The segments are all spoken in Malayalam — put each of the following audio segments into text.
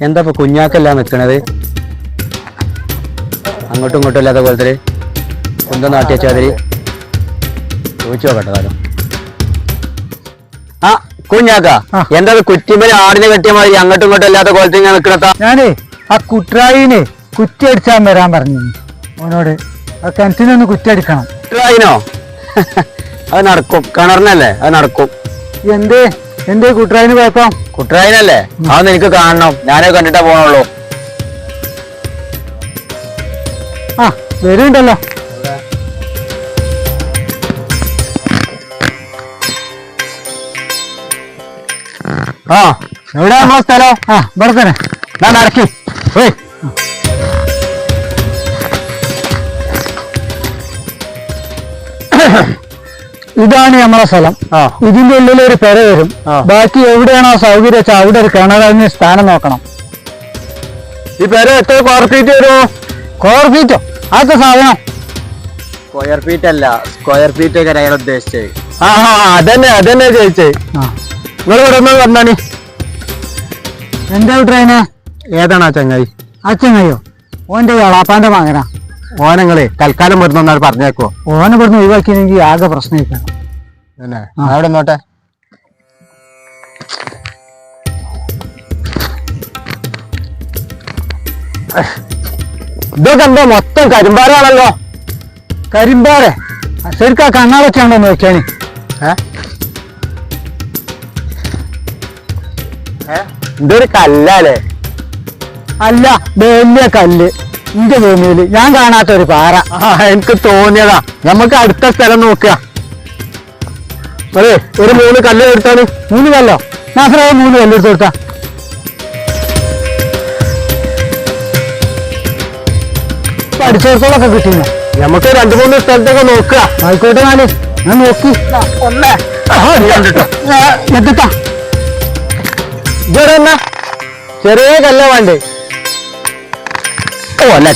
എന്താ ഇപ്പൊ കുഞ്ഞാക്കല്ല നിക്കണത്? അങ്ങോട്ടും ഇങ്ങോട്ടും ഇല്ലാത്ത പോലത്തെ കുന്തം നാട്ടി വെച്ചാതിരി ചോദിച്ചു നോക്കട്ടെ കാലം ആ കുഞ്ഞാക്ക എന്താ കുറ്റിമല കുറ്റിമേൽ ആടിനെ കെട്ടിയ മാതിരി അങ്ങോട്ടും ഇങ്ങോട്ടും ഇല്ലാത്ത കോലത്തിൽ ഞാൻ ഞാനേ ആ കുട്രായിനെ കുറ്റിയടിച്ചാൻ വരാൻ പറഞ്ഞു. അവനോട് ആ കിണറ്റിനൊന്ന് കുറ്റിയടിക്കണം കുട്ടായിനോ അത് നടക്കും. കിണറിനല്ലേ? അത് നടക്കും. എന്തേ? എന്തേ കുട്ടറായിന് കുഴപ്പം? കുട്ടറായിനല്ലേ? അതൊന്ന് എനിക്ക് കാണണം. ഞാനേ കണ്ടിട്ടേ പോണുള്ളൂ. ആ വരുന്നുണ്ടല്ലോ. ആ എവിടെ നമ്മളെ സ്ഥലം? ആ ഇവിടെ തന്നെ. ഞാൻ നടക്കി. ഏയ് ഇതാണ് നമ്മളെ സ്ഥലം. ഇതിന്റെ ഉള്ളിൽ ഒരു പെര വരും. ബാക്കി എവിടെയാണോ സൗകര്യം വെച്ചാൽ അവിടെ ഒരു കിണറിന് സ്ഥാനം നോക്കണം. ഈ പെര എത്ര സ്ക്വയർ ഫീറ്റ് വരുമോ സ്ക്വയർ ഫീറ്റോ അതൊക്കെ സാധനം. സ്ക്വയർ ഫീറ്റ് അല്ല സ്ക്വയർ ഫീറ്റ് ഒക്കെ അയാൾ ഉദ്ദേശിച്ചത്. ആ അതന്നെ അതന്നെ ചോദിച്ചേ. നിങ്ങൾ ഇവിടെ നിന്ന് വന്നാണി? എന്താ ട്രെയിന് ഏതാണ് ആ ചങ്ങായി? ആ ചങ്ങായിയോ? ഓന്റെ വളാപ്പാന്റെ മകനാ. ഓനങ്ങളെ തൽക്കാലം വരുന്നൊന്നാണ് പറഞ്ഞേക്കോ. ഓനെ ഇവിടുന്ന് ഒഴിവാക്കിയെങ്കിൽ ആകെ പ്രശ്നമായിക്കാണ് അല്ലേ. അവിടെ നോട്ടെ ഇതൊക്കെ എന്താ മൊത്തം കരിമ്പാറാണല്ലോ? കരിമ്പാറെ. ശരിക്കും ആ കണ്ണാളൊക്കെയാണോ നോക്കിയാനി? ഇതൊരു കല്ലല്ലേ? അല്ല വലിയ കല്ല്. ഇന്റെ ഭൂമിയിൽ ഞാൻ കാണാത്ത ഒരു പാറ. എനിക്ക് തോന്നിയതാ. നമുക്ക് അടുത്ത സ്ഥലം നോക്കുക. അതെ ഒരു മൂന്ന് കല്ല് എടുത്താണ് മൂന്ന് കല്ലോ? നാസറായ മൂന്ന് കല്ല് എടുത്തു കൊടുത്താ. അടിച്ചോടത്തോളൊക്കെ കിട്ടിയോ നമുക്ക് രണ്ടു മൂന്ന് സ്ഥലത്തൊക്കെ നോക്കുക. ആയിക്കോട്ടെ നാല്. ഞാൻ നോക്കി. ഒന്നേ. എത്തിട്ടാ ചെറിയ കല്ല വേണ്ടേ. ഓ അല്ല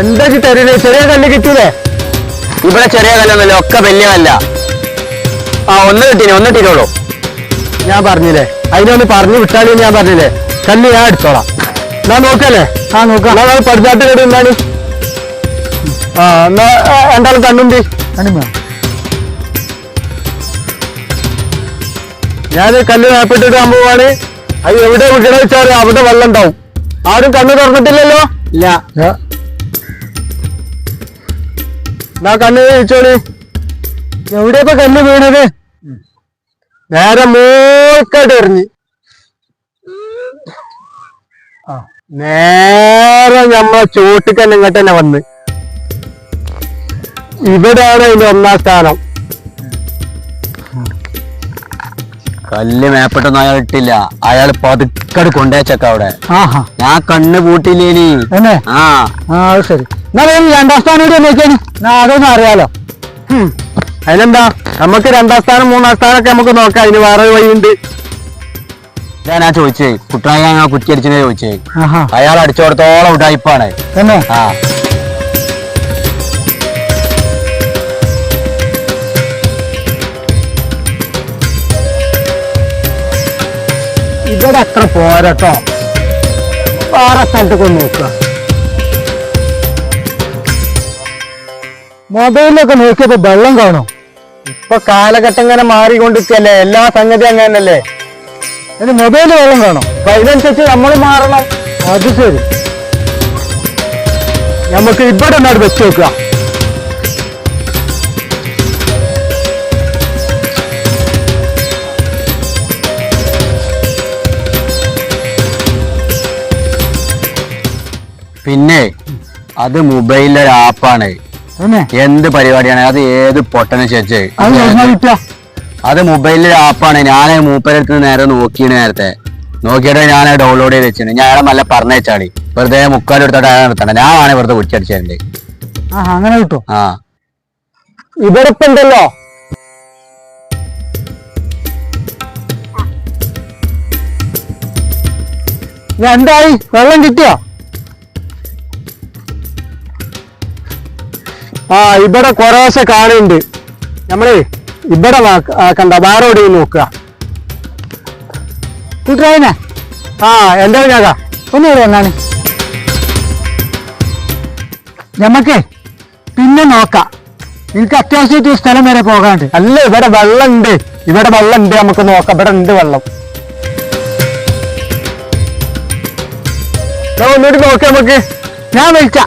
എന്താ തരുന്നത് ചെറിയ കല്ല് കിട്ടൂലേ? ഇവിടെ ചെറിയ കല്ലൊന്നുമില്ല ഒക്കെ വലിയ കല്ല. ആ ഒന്ന് കിട്ടീനെ ഒന്ന് കിട്ടിയോളൂ ഞാൻ പറഞ്ഞില്ലേ അതിനൊന്ന് പറഞ്ഞു വിട്ടാലും ഞാൻ പറഞ്ഞില്ലേ കല്ല് ഞാൻ എടുത്തോളാം. ഞാൻ നോക്കല്ലേ? ആ നോക്കാം. എന്നാ പഠിച്ചാട്ട് എന്താണ് ആ എന്നാ എന്താണ് കണ്ണുണ്ടി കണ്ടിമോ ഞാൻ കല്ല് മേപ്പിട്ടിട്ട് പോവാണ്. അത് എവിടെ വിട്ടണ വെച്ചാൽ അവിടെ വെള്ളം ഉണ്ടാവും. ആരും കണ്ണ് തുറന്നിട്ടില്ലല്ലോ? ഇല്ല. എന്നാ കണ്ണ് ചോദിച്ചോളി എവിടെ ഇപ്പൊ കല്ല് വീണത്? നേരെ മൂക്കായിട്ട് എറിഞ്ഞ്. നേരെ നമ്മളെ ചോട്ടിക്കന്നെ ഇങ്ങോട്ട് തന്നെ വന്ന്. ഇവിടെയാണ് അതിന്റെ ഒന്നാം സ്ഥാനം. കല്ല് മേപ്പെട്ടൊന്നും അയാൾ ഇട്ടില്ല. അയാൾ പതുക്കട് കൊണ്ടേച്ചക്ക അവിടെ. ആഹാ. ഞാൻ കണ്ണ് പൂട്ടില്ലേനി. എന്നെ? ആ. ആ അത് ശരി. എന്നാ വേഗം രണ്ടാം സ്ഥാനം കൂടി നോക്കിയാനി എന്നാ അതൊന്നും അറിയാലോ. അതിനെന്താ? നമുക്ക് രണ്ടാം സ്ഥാനം മൂന്നാം സ്ഥാനമൊക്കെ നമുക്ക് നോക്കാം. അതിന് വേറെ വഴിയുണ്ട്. ഞാൻ ചോദിച്ചേ. കുട്ടനാട് ഞാൻ കുറ്റിയടിച്ചിനെ ചോദിച്ചേ. ആഹാ. അയാൾ അടിച്ചോടത്തോളം ഉടായിപ്പാണ്. ആ. ഇവിടെ അത്ര പോരട്ടോ വേറെ സ്ഥലത്തൊക്കെ നോക്കുക. മൊബൈലിലൊക്കെ നോക്കിയപ്പോ വെള്ളം കാണും. ഇപ്പൊ കാലഘട്ടം ഇങ്ങനെ മാറിക്കൊണ്ടിരിക്കല്ലേ? എല്ലാ സംഗതി അങ്ങനല്ലേ എന്റെ മൊബൈലിൽ വെള്ളം കാണും. അപ്പൊ അതിനനുസരിച്ച് നമ്മൾ മാറണം. അത് ശരി. നമുക്ക് ഇവിടെ ഒന്നാട് വെച്ച് നോക്കുക. പിന്നെ അത് മൊബൈലിലെ ഒരു ആപ്പാണ് എന്ത് പരിപാടിയാണ് അത് ഏത് പൊട്ടനെ ചേച്ചേ. അത് മൊബൈലിലെ ഒരു ആപ്പാണ് ഞാൻ മൂപ്പരടുത്ത് നേരെ നോക്കിയാണ് നേരത്തെ. നോക്കിയിട്ട് ഞാൻ ഡൗൺലോഡ് ചെയ്ത് വെച്ചിട്ടുണ്ട് ഞാൻ അയാളെ നല്ല പറഞ്ഞേച്ചാടി വെറുതെ മുക്കാലെടുത്തോട്ട് അയാൾ നിർത്തണം? ഞാൻ ആണ് വെറുതെ കുറ്റിയടിച്ചതിന്റെ ആ അങ്ങനെ കിട്ടും. ആ. ഇത് എന്തായി? വെള്ളം കിട്ടിയോ? ആ ഇവിടെ കുറേശ്ശെ കാണുന്നുണ്ട് നമ്മളേ ഇവിടെ കണ്ട വേറെ എവിടെയും നോക്കുക. കൂട്ടുകാരനെ? ആ എന്താ ഞാക ഒന്ന് എന്നാണ്. ഞമ്മക്കേ പിന്നെ നോക്കാം. എനിക്ക് അത്യാവശ്യമായിട്ട് ഈ സ്ഥലം വരെ പോകാണ്ട് അല്ല ഇവിടെ വെള്ളം ഉണ്ട് ഇവിടെ വെള്ളം ഉണ്ട് നമുക്ക് നോക്കാം. ഇവിടെ ഉണ്ട് വെള്ളം. ഒന്നുകൂടി നോക്കാം നമുക്ക്. ഞാൻ വിളിച്ച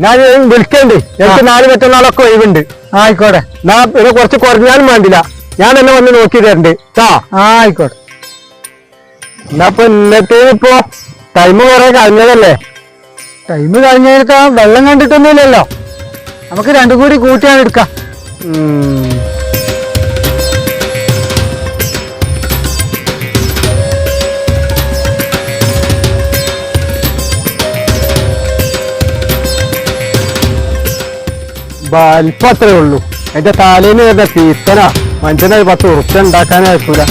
ഞാൻ വിളിക്കണ്ട്. എനിക്ക്. നാല് മറ്റന്നാളൊക്കെ ഒഴിവുണ്ട്. ആയിക്കോട്ടെ. ഞാൻ ഇത് കുറച്ച് കുറഞ്ഞാലും വേണ്ടില്ല. ഞാൻ എന്നെ വന്ന് നോക്കി തരണ്ട്. ആ ആയിക്കോട്ടെ. എന്നാ ഇപ്പൊ ഇന്നത്തെ ഇപ്പൊ ടൈം കുറെ കഴിഞ്ഞതല്ലേ? ടൈം കഴിഞ്ഞാൽ വെള്ളം കണ്ടിട്ടൊന്നുമില്ലല്ലോ. നമുക്ക് രണ്ടും കൂടി കൂട്ടിയാണ് എടുക്കാം. വലിപ്പം അത്രേ ഉള്ളൂ. എന്റെ തലേന്ന് വരുന്ന തീത്തന മനുഷ്യനെ പത്ത് ഉറുപ്പ ഉണ്ടാക്കാനേ ആക്കൂല